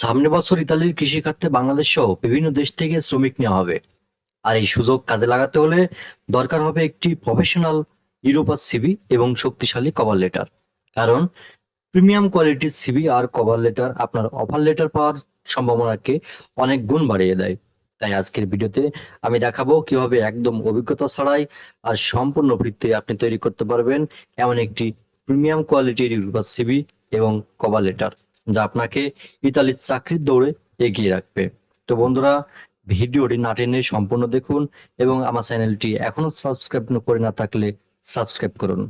সামনের বছর ইতালির কৃষিখাতে বাংলাদেশ সহ বিভিন্ন দেশ থেকে শ্রমিক নেওয়া হবে। আর এই সুযোগ কাজে লাগাতে হলে দরকার হবে একটি প্রফেশনাল ইউরোপাস সিবি এবং শক্তিশালী কভার লেটার কারণ প্রিমিয়াম কোয়ালিটির সিবি আর কভার লেটার আপনার অফার লেটার পাওয়ার সম্ভাবনাকে অনেক গুণ বাড়িয়ে দেয়। তাই আজকের ভিডিওতে আমি দেখাবো কীভাবে একদম অভিজ্ঞতা ছাড়াই আর সম্পূর্ণ ফ্রিতে আপনি তৈরি করতে পারবেন এমন একটি প্রিমিয়াম কোয়ালিটির ইউরোপাস সিবি এবং কভার লেটার যা আপনাকে ইতালির চাকরির দৌড়ে এগিয়ে রাখবে। তো বন্ধুরা, ভিডিওটি না টেনে সম্পূর্ণ দেখুন এবং আমার চ্যানেলটি এখনও সাবস্ক্রাইব করে না থাকলে সাবস্ক্রাইব করুন।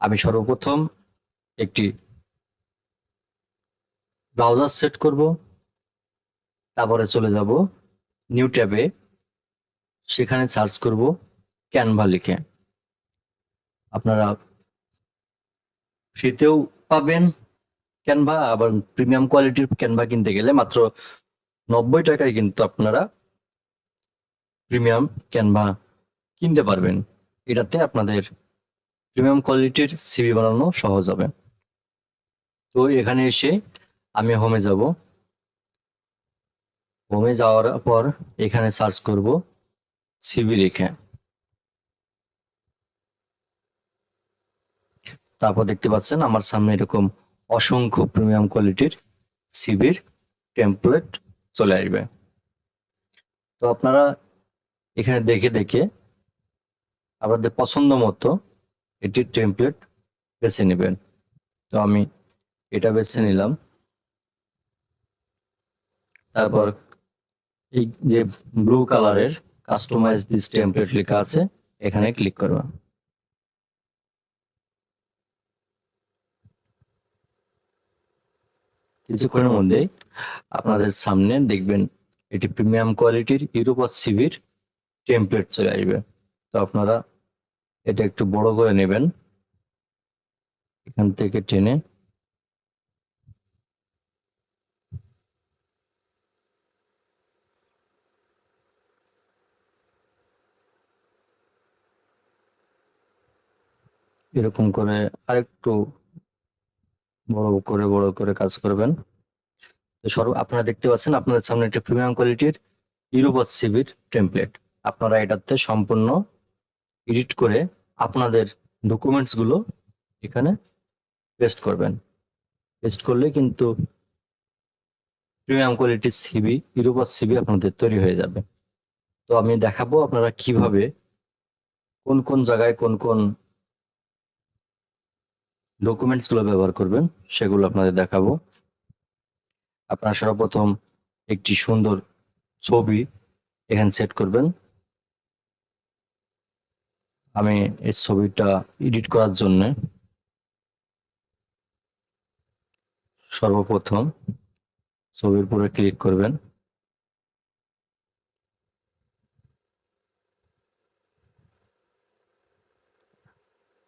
আমি সর্বপ্রথম একটি ব্রাউজার সেট করব। তারপরে চলে যাব নিউ ট্যাবে। সেখানে সার্চ করব ক্যানভা লিখে। আপনারা ফ্রিতেও পাবেন। ক্যানভা আবার প্রিমিয়াম কোয়ালিটির ক্যানভা কিনতে গেলে মাত্র নব্বই টাকায় কিন্তু আপনারা প্রিমিয়াম ক্যানভা কিনতে পারবেন। এটাতে আপনাদের প্রিমিয়াম কোয়ালিটির সিবি বানানো সহজ হবে। তো এখানে এসে আমি হোমে যাব। হোমে যাওয়ার পর এখানে সার্চ করব সিবি লিখে তারপর দেখতে পাচ্ছেন আমার সামনে এরকম অসংখ্য প্রিমিয়াম কোয়ালিটির সিবির টেমপ্লেট চলে আসবে। তো আপনারা এখানে দেখে দেখে আপনাদের পছন্দ মতো এটির টেমপ্লেট বেছে নেবেন। তো আমি এটা বেছে নিলাম। তারপর এই যে ব্লু কালারের কাস্টমাইজ দিস টেমপ্লেট লেখা আছে, এখানে ক্লিক করবেন। কিছুক্ষণের মধ্যে আপনাদের সামনে দেখবেন এটি প্রিমিয়াম কোয়ালিটির ইউরোপাস সিভির টেমপ্লেট চলে আসবে। তো আপনারা এটা একটু বড় করে নেবেন। এখান থেকে টেনে এরকম করে আরেকটু বড় করে বড় করে কাজ করবেন। সর্ব, আপনারা দেখতে পাচ্ছেন আপনাদের সামনে একটা প্রিমিয়াম কোয়ালিটির ইউরোপাস সিবির টেমপ্লেট আপনারা এটাতে সম্পূর্ণ এডিট করে আপনাদের ডকুমেন্টসগুলো এখানে পেস্ট করবেন। পেস্ট করলে কিন্তু প্রিমিয়াম কোয়ালিটির সিবি ইউরোপাস সিবি আপনাদের তৈরি হয়ে যাবে। তো আমি দেখাবো আপনারা কীভাবে কোন কোন জায়গায় কোন কোন ডকুমেন্টসগুলো ব্যবহার করবেন, সেগুলো আপনাদের দেখাবো। আপনারা সর্বপ্রথম একটি সুন্দর ছবি এখানে সেট করবেন। আমি এই ছবিটা এডিট করার জন্য সর্বপ্রথম ছবির উপরে ক্লিক করবেন।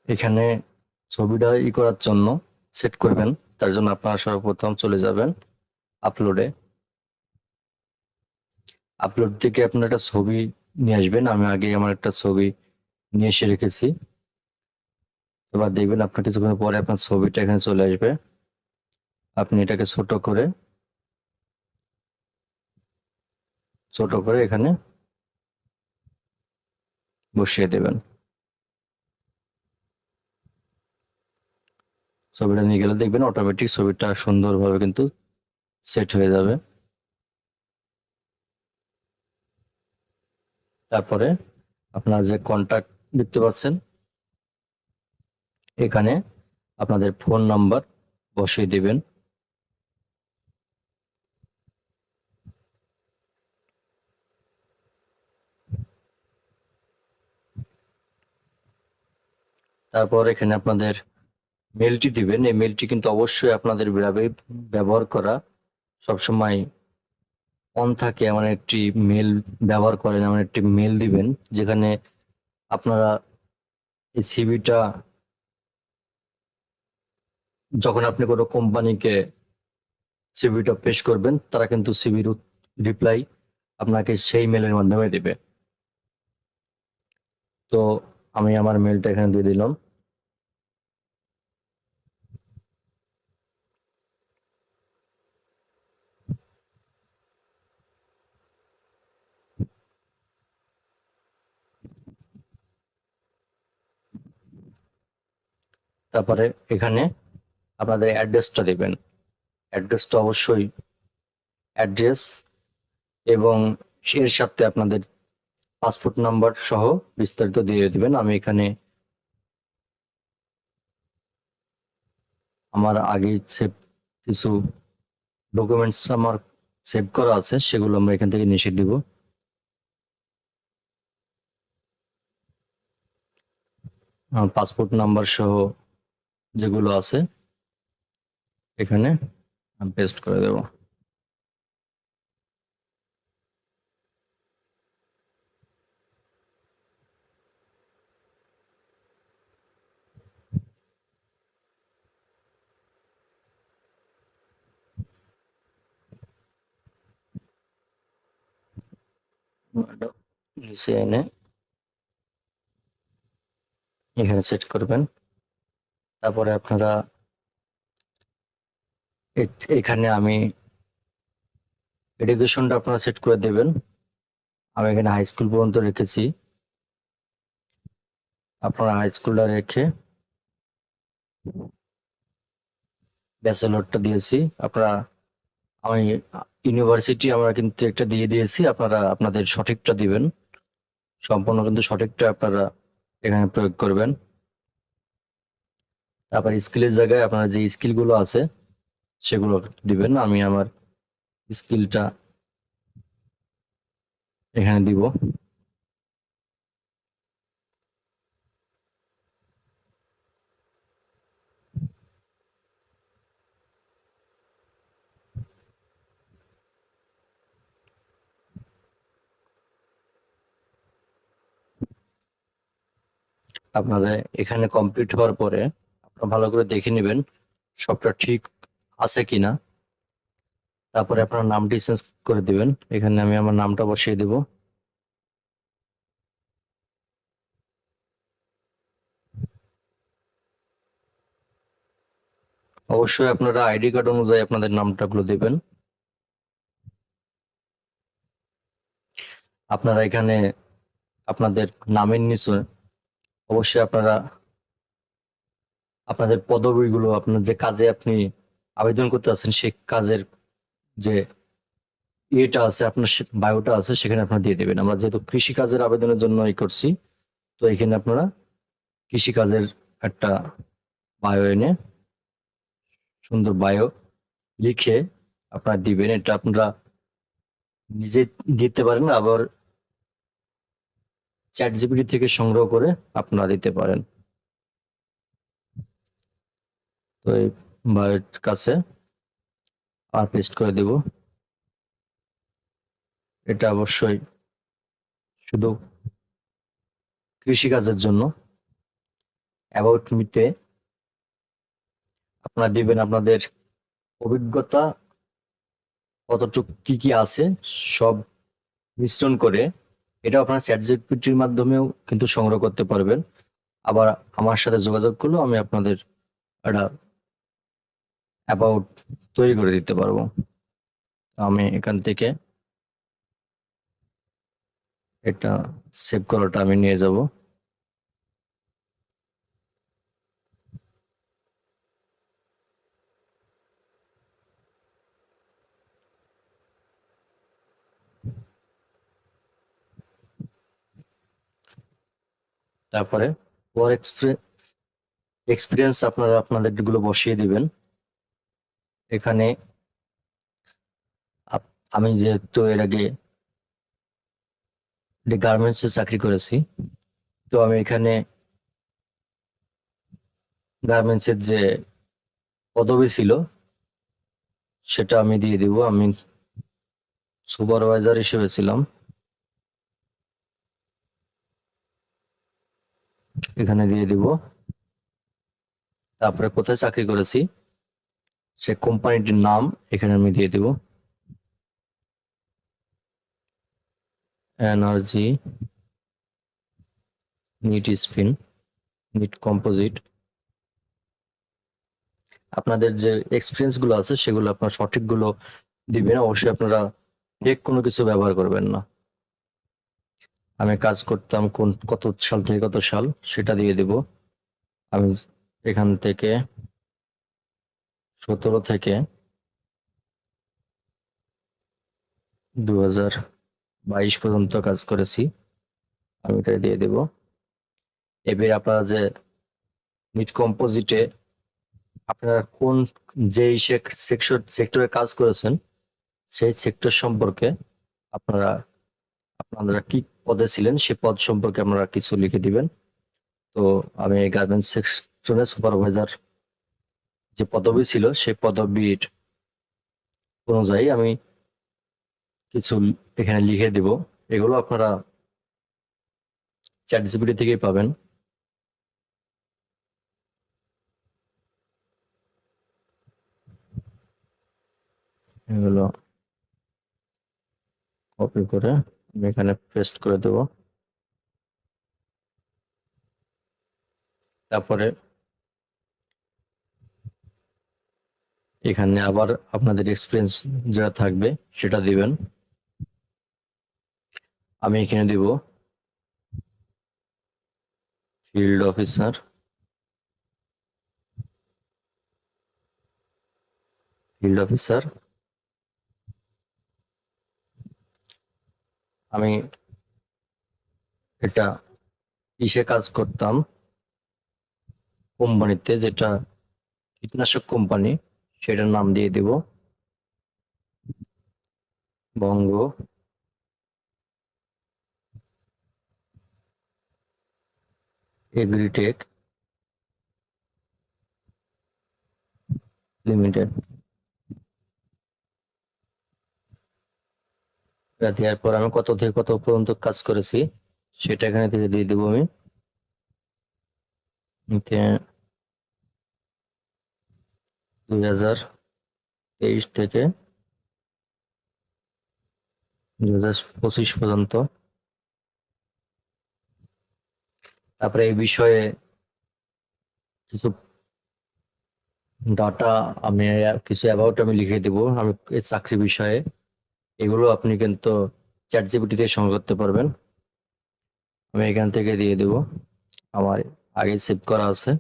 এখানে ছবিটা ই করার জন্য সেট করবেন। তার জন্য আপনারা সর্বপ্রথম চলে যাবেন আপলোডে আপলোড থেকে আপনার একটা ছবি নিয়ে আসবেন। আমি আগে আমার একটা ছবি নিয়ে এসে রেখেছি। এবার দেখবেন আপনার কিছুক্ষণ পরে আপনার ছবিটা এখানে চলে আসবে। আপনি এটাকে ছোট করে ছোট করে এখানে বসিয়ে দেবেন। ছবিটা নিয়ে গেলে দেখবেন অটোমেটিক ছবিটা সুন্দরভাবে কিন্তু সেট হয়ে যাবে। তারপরে আপনার যে কন্ট্যাক্ট দেখতে পাচ্ছেন, এখানে আপনাদের ফোন নাম্বার বসিয়ে দিবেন। তারপর এখানে আপনাদের মেলটি দিবেন। এই মেলটি কিন্তু অবশ্যই আপনাদের ব্যব- ব্যবহার করা। সবসময় অন থাকে এমন একটি মেল ব্যবহার করেন, এমন একটি মেল দিবেন, যেখানে আপনারা এই সিভিটা যখন আপনি কোনো কোম্পানিকে সিভিটা পেশ করবেন, তারা কিন্তু সিভির রিপ্লাই আপনাকে সেই মেলের মাধ্যমে দেবে। তো আমি আমার মেলটা এখানে দিয়ে দিলাম। তারপরে এখানে আপনাদের অ্যাড্রেসটা দেবেন। অ্যাড্রেসটা অবশ্যই অ্যাড্রেস এবং এর সাথে আপনাদের পাসপোর্ট নাম্বার সহ বিস্তারিত দিয়ে দিবেন। আমি এখানে আমার আগে সেভ কিছু ডকুমেন্টস আমার সেভ করা আছে, সেগুলো আমরা এখান থেকে নিষেধ দিব। পাসপোর্ট নাম্বার সহ যেগুলো আছে এখানে পেস্ট করে দেব। এনে এখানে সেট করবেন। তারপরে আপনারা এখানে আমি এডুকেশনটা আপনারা সেট করে দেবেন। আমি এখানে হাই স্কুল পর্যন্ত রেখেছি। আপনারা হাই স্কুলটা রেখে ব্যাচেলরটা দিয়েছি। আপনারা, আমি ইউনিভার্সিটি আমরা কিন্তু একটা দিয়ে দিয়েছি। আপনারা, আপনাদের সঠিকটা দিবেন। সম্পূর্ণ কিন্তু সঠিকটা আপনারা এখানে প্রয়োগ করবেন। তারপর স্কিলের জায়গায় আপনার যে স্কিলগুলো আছে, সেগুলো দিবেন আমি আমার স্কিলটা এখানে দিব। আপনাদের এখানে কমপ্লিট হওয়ার পরে আপনারা ভালো করে দেখে নেবেন সবটা ঠিক আছে কিনা। তারপরে আপনার নামটি চেঞ্জ করে দিবেন। এখানে আমি আমার নামটা বসিয়ে দেব। অবশ্যই আপনারা আইডি কার্ড অনুযায়ী আপনাদের নামটাগুলো দিবেন। আপনারা এখানে আপনাদের নামের নিচে অবশ্যই আপনারা আপনাদের পদবিগুলো, আপনার যে কাজে আপনি আবেদন করতে আছেন সেই কাজের যে ইয়েটা আছে, আপনার বায়োটা আছে, সেখানে আপনারা দিয়ে দেবেন। আমরা যেহেতু কৃষি কাজের আবেদনের জন্য এই করছি, তো এখানে আপনারা কৃষি কাজের একটা বায়ো এনে, সুন্দর বায়ো লিখে আপনারা দিবেন। এটা আপনারা নিজে দিতে পারেন, আবার চ্যাট জিপিটি থেকে সংগ্রহ করে আপনারা দিতে পারেন। তো এই বায়োর কাছে আর পেস্ট করে দেব। এটা অবশ্যই শুধু কৃষিকাজের জন্য। অ্যাবাউট মিতে আপনারা দিবেন আপনাদের অভিজ্ঞতা কতটুকু, কি কি আছে, সব মিশ্রণ করে এটা আপনারা চ্যাট মাধ্যমেও কিন্তু সংগ্রহ করতে পারবেন। আবার আমার সাথে যোগাযোগ করলেও আমি আপনাদের একটা অ্যাবাউট তৈরি করে দিতে পারব। আমি এখান থেকে এটা সেভ করাটা আমি নিয়ে যাব। তারপরে ওয়ার এক্সপিরিয়েন্স আপনারা আপনাদেরগুলো বসিয়ে দিবেন। এখানে আমি যেহেতু এর আগে গার্মেন্টস চাকরি করেছি, তো আমি এখানে গার্মেন্টস এর যে পদবি ছিল, সেটা আমি দিয়ে দিব। আমি সুপারভাইজার হিসেবে ছিলাম। এখানে দিয়ে দিব। তারপরে কোথায় চাকরি করেছি? সে কোম্পানিটির নাম এখানে আমি দিয়ে দিব। Energy knit spin, knit composite. আপনাদের যে এক্সপিরিয়েন্সগুলো আছে, সেগুলো আপনার সঠিকগুলো দিবেন। অবশ্যই আপনারা ফেক কোনো কিছু ব্যবহার করবেন না। আমি কাজ করতাম কোন, কত সাল থেকে কত সাল, সেটা দিয়ে দেব। আমি এখান থেকে সতেরো থেকে দু হাজার বাইশ পর্যন্ত কাজ করেছি। আমি এটা দিয়ে দেব। এবার আপনারা যে মিট কম্পোজিটে আপনারা কোন যেই সেক্টর কাজ করেছেন, সেই সেক্টর সম্পর্কে আপনারা আপনারা কি পদে ছিলেন, সে পদ সম্পর্কে আপনারা কিছু লিখে দিবেন। তো আমি গার্মেন্টস সেক্টরে সুপারভাইজার যে পদবি ছিল, সেই পদবির অনুযায়ী আমি কিছু এখানে লিখে দিব। এগুলো আপনারা চ্যাট জিপিটি থেকেই পাবেন। এগুলো কপি করে আমি এখানে পেস্ট করে দেব। তারপরে এখানে আবার আপনাদের এক্সপিরিয়েন্স যেটা থাকবে সেটা দিবেন। আমি এখানে দিব ফিল্ড অফিসার ফিল্ড অফিসার আমি এটা ইসে কাজ করতাম? কোম্পানিতে যেটা কীটনাশক কোম্পানি। সেটার নাম দিয়ে দেব। বঙ্গ। Agritech limited. দেওয়ার পর আমি কত থেকে কত পর্যন্ত কাজ করেছি, সেটা এখানে থেকে দিয়ে দেবো আমি। হাজার তেইশ থেকে দুই পঁচিশ পর্যন্ত। তারপরে এই বিষয়ে কিছু ডাটা আমি কিছু অ্যাবাউট আমি লিখে দেবো। আমি চাকরি বিষয়ে। এগুলো আপনি কিন্তু চ্যাট জিপিটি দিয়ে সংগ্রহ করতে পারবেন। আমি এখান থেকে দিয়ে দেব। আমার আগে সেভ করা আছে।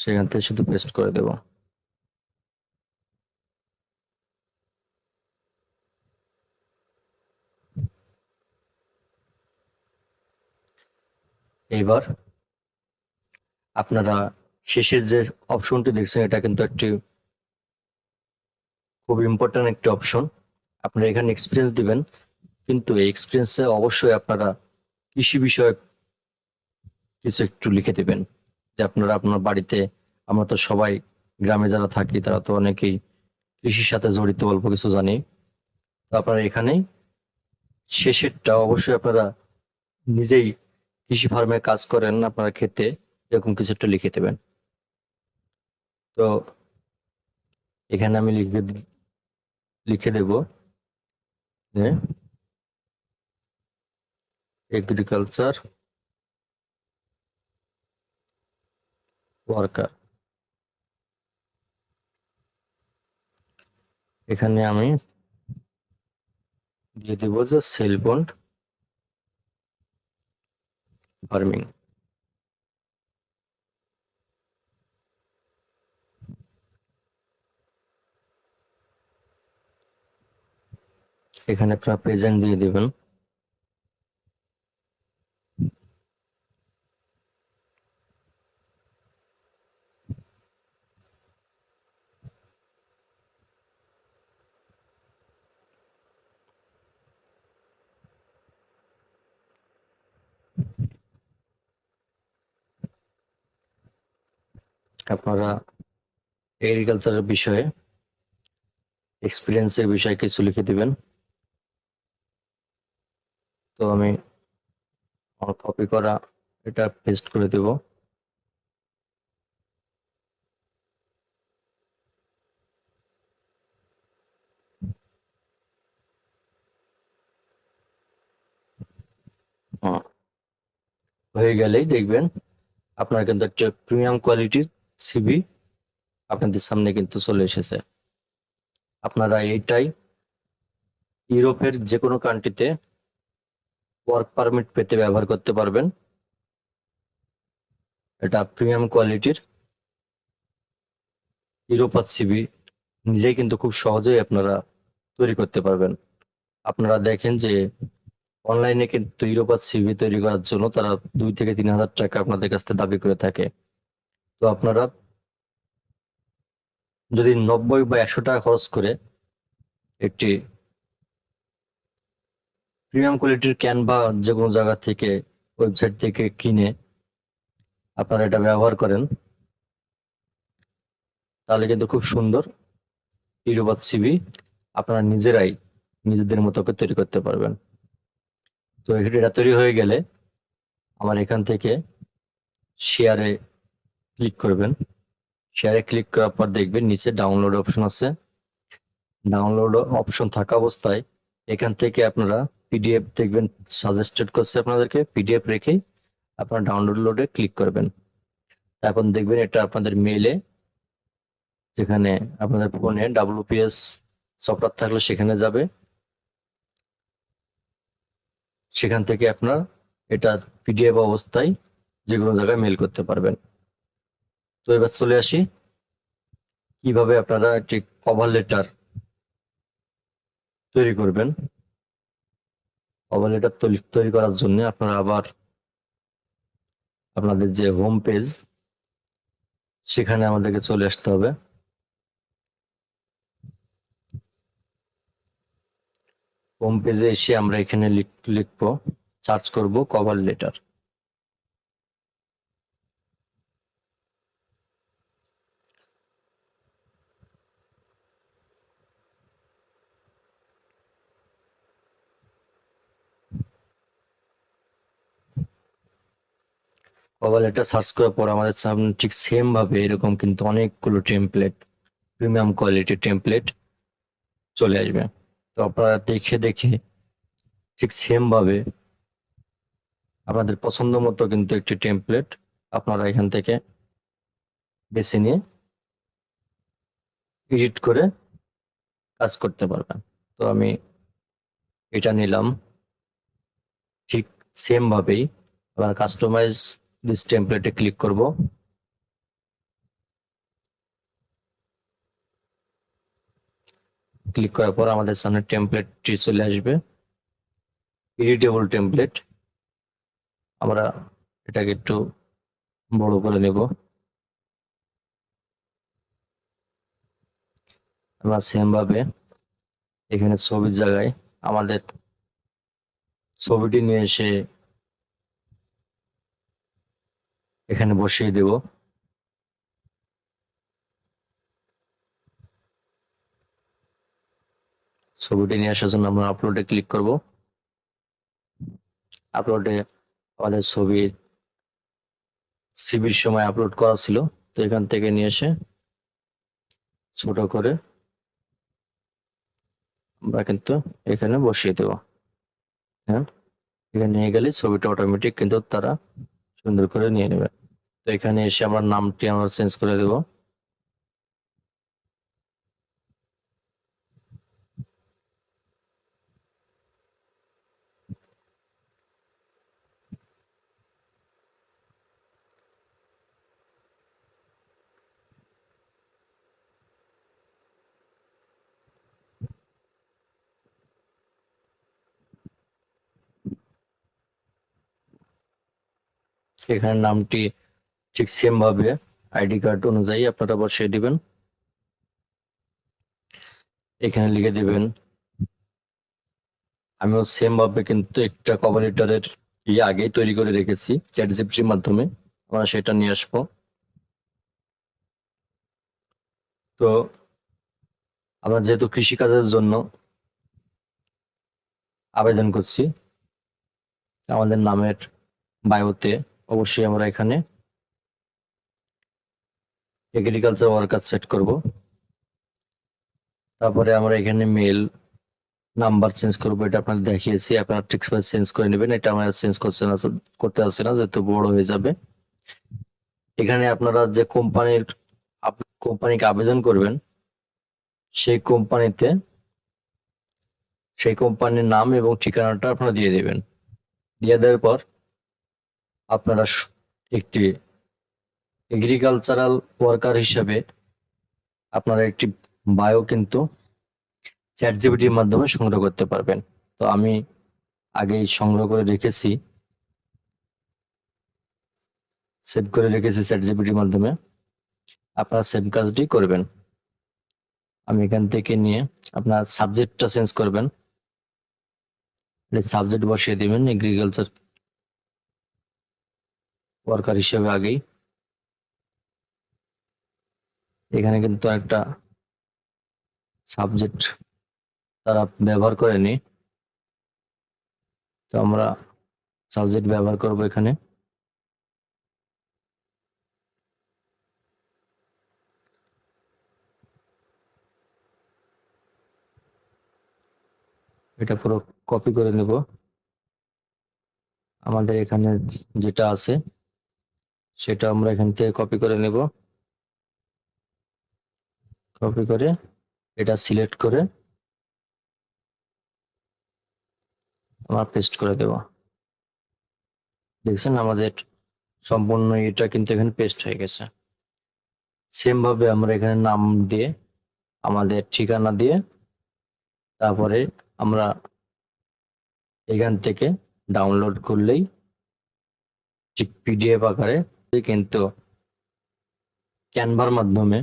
সেখান থেকে শুধু পেস্ট করে দেব। এইবার আপনারা শেষের যে অপশনটি দেখছেন, এটা কিন্তু একটি খুব ইম্পর্টেন্ট একটি অপশন আপনারা এখানে এক্সপিরিয়েন্স দিবেন, কিন্তু এই এক্সপিরিয়েন্সে অবশ্যই আপনারা কৃষি বিষয়ক কিছু একটু লিখে দেবেন, যে আপনারা আপনার বাড়িতে, আমরা তো সবাই গ্রামে যারা থাকি, তারা তো অনেকেই কৃষির সাথে জড়িত, অল্প কিছু জানি। তো আপনারা এখানে শেষেরটা অবশ্যই আপনারা নিজেই কৃষি ফার্মে কাজ করেন আপনারা খেতে এরকম কিছু একটা লিখে দেবেন। তো এখানে আমি লিখে লিখে দেব যে এগ্রিকালচার ওয়ার্কার এখানে আমি দিয়ে দেব যে সেল বন্ড ফার্মিং এখানে আপনার প্রেজেন্ট দিয়ে দিবেন। আপনারা এগ্রিকালচারের বিষয়ে এক্সপিরিয়েন্সের বিষয়ে কিছু লিখে দিবেন তো আমি আমার কপি করা এটা পেস্ট করে দেব হ্যাঁ। হয়ে গেলেই দেখবেন আপনার কিন্তু একটা প্রিমিয়াম কোয়ালিটির সিভি আপনাদের সামনে কিন্তু চলে এসেছে। আপনারা এইটাই ইউরোপের যে কোনো কান্ট্রিতে ওয়ার্ক পারমিট পেতে ব্যবহার করতে পারবেন। এটা প্রিমিয়াম কোয়ালিটির ইউরোপাত সিবি নিজেই কিন্তু খুব সহজেই আপনারা তৈরি করতে পারবেন। আপনারা দেখেন যে অনলাইনে কিন্তু ইউরোপাত সিবি তৈরি করার জন্য তারা দুই থেকে তিন হাজার টাকা আপনাদের কাছ থেকে দাবি করে থাকে। তো আপনারা যদি নব্বই বা একশো টাকা খরচ করে একটি প্রিমিয়াম কোয়ালিটির ক্যানভা যে কোনো জায়গা থেকে ওয়েবসাইট থেকে কিনে আপনারা এটা ব্যবহার করেন, তাহলে কিন্তু খুব সুন্দর ইউরোপাত সিবি আপনারা নিজেরাই নিজেদের মতো করে তৈরি করতে পারবেন। তো এটা তৈরি হয়ে গেলে আমার এখান থেকে শেয়ারে ক্লিক করবেন। শেয়ারে ক্লিক করার পর দেখবেন নিচে ডাউনলোড অপশন আছে। ডাউনলোড অপশন থাকা অবস্থায় এখান থেকে আপনারা পিডিএফ দেখবেন সাজেস্টেড করছে আপনাদেরকে। পিডিএফ রেখে আপনারা ডাউনলোড লোডে ক্লিক করবেন। এখন দেখবেন এটা আপনাদের মেলে যেখানে আপনাদের ফোনে ডাব্লিউপিএস সফটওয়্যার থাকলে সেখানে যাবে। সেখান থেকে আপনার এটা পিডিএফ অবস্থায় যে কোনো জায়গায় মেল করতে পারবেন। তো এবার চলে আসি। কীভাবে আপনারা একটি কভার লেটার তৈরি করবেন? কভার লেটার তৈরি করার জন্য আপনারা আবার আপনাদের যে হোম পেজ সেখানে আমাদেরকে চলে আসতে হবে। হোম পেজে এসে আমরা এখানে লিখ- লিখব সার্চ করব cover letter cover letter search করার পর আমাদের সামনে ঠিক সেম ভাবে এরকম কিন্তু অনেকগুলো টেমপ্লেট প্রিমিয়াম কোয়ালিটির টেমপ্লেট চলে আসবে। তো আপনারা দেখে দেখে ঠিক সেম ভাবে আপনাদের পছন্দ মতো কিন্তু একটি টেমপ্লেট আপনারা এখান থেকে বেছে নিয়ে এডিট করে কাজ করতে পারবেন। তো আমি এটা নিলাম। ঠিক সেম ভাবেই আবার কাস্টমাইজ দিস টেমপ্লেটে ক্লিক করব। ক্লিক করার পর আমাদের সামনে টেমপ্লেটটি চলে আসবে। এডিটেবল টেমপ্লেট আমরা এটাকে একটু বড় করে নেব। আমরা সেম ভাবে এখানে ছবির জায়গায় আমাদের ছবিটি নিয়ে এসে এখানে বসিয়ে দেব। ছবিটি নিয়ে আসার জন্য আমরা আপলোডে ক্লিক করব। আপলোডে আমাদের ছবি সিবির সময় আপলোড করা ছিল, তো এখান থেকে নিয়ে এসে ছোট করে আমরা কিন্তু এখানে বসিয়ে দেব। হ্যাঁ এখানে নিয়ে গেলে ছবিটা অটোমেটিক কিন্তু তারা সুন্দর করে নিয়ে নেবে। এখানে এসে আমার নামটি আমরা চেঞ্জ করে দেব। এখানে নামটি ঠিক সেম ভাবে আইডি কার্ড অনুযায়ী আপনারা বসিয়ে দিবেন। এখানে লিখে দিবেন, আমিও সেম ভাবে কিন্তু একটা কভার লেটারের ইয়ে আগেই তৈরি করে রেখেছি চ্যাট জিপিটির মাধ্যমে। আমরা সেটা নিয়ে আসব। তো আমরা যেহেতু কৃষিকাজের জন্য আবেদন করছি, আমাদের নামের বায়োতে অবশ্যই আমরা এখানে এগ্রিকালচার ওয়ার্কার সেট করব। তারপরে আমরা এখানে মেল নাম্বার চেঞ্জ করব, এটা আপনাদের দেখিয়েছি। আপনারা ট্রিক্স চেঞ্জ করে নেবেন, এটা আমরা চেঞ্জ করছে না, করতে আসছে না, যেহেতু বড় হয়ে যাবে। এখানে আপনারা যে কোম্পানির কোম্পানিকে আবেদন করবেন, সেই কোম্পানিতে সেই কোম্পানির নাম এবং ঠিকানাটা আপনারা দিয়ে দেবেন। দিয়ে দেওয়ার পর আপনারা একটি এগ্রিকালচারাল ওয়ার্কার হিসেবে আপনারা একটি বায়ো কিন্তু চ্যাট জিপিটির মাধ্যমে সংগ্রহ করতে পারবেন। তো আমি আগেই সংগ্রহ করে রেখেছি। সেভ করে রেখেছি চ্যাট জিপিটির মাধ্যমে। আপনারা সেভ কাজটি করবেন। আমি এখান থেকে নিয়ে আপনার সাবজেক্টটা চেঞ্জ করবেন। সাবজেক্ট বসিয়ে দেবেন এগ্রিকালচার ওয়ার্কার হিসেবে আগেই। এখানে কিন্তু একটা সাবজেক্ট তারা ব্যবহার করেনি। তো আমরা সাবজেক্ট ব্যবহার করব এখানে। এটা পুরো কপি করে নেব। আমাদের এখানে যেটা আছে, সেটা আমরা এখান থেকে কপি করে নেব। কপি করে এটা সিলেক্ট করে আমরা পেস্ট করে দেব। দেখছেন আমাদের সম্পূর্ণ এটা কিন্তু এখানে পেস্ট হয়ে গেছে। সেম ভাবে আমরা এখানে নাম দিয়ে, আমাদের ঠিকানা দিয়ে, তারপরে আমরা এখান থেকে ডাউনলোড করলেই ঠিক পিডিএফ আকারে কিন্তু ক্যানভার মাধ্যমে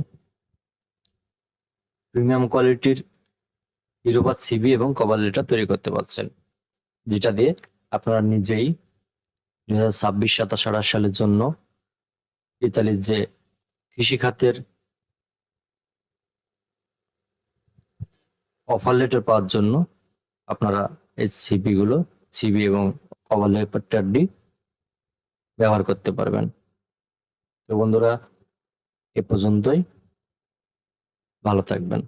প্রিমিয়াম কোয়ালিটির ইউরোপার সিবি এবং কভার লেটার তৈরি করতে পারছেন, যেটা দিয়ে আপনারা নিজেই দু হাজার ছাব্বিশ, সাতাশ, আঠাশ সালের জন্য ইতালির যে কৃষি খাতের অফার লেটার পাওয়ার জন্য আপনারা এই সিবি গুলো সিবি এবং কভার লেটারটি ব্যবহার করতে পারবেন। তো বন্ধুরা, এ পর্যন্তই। ভালো থাকবেন।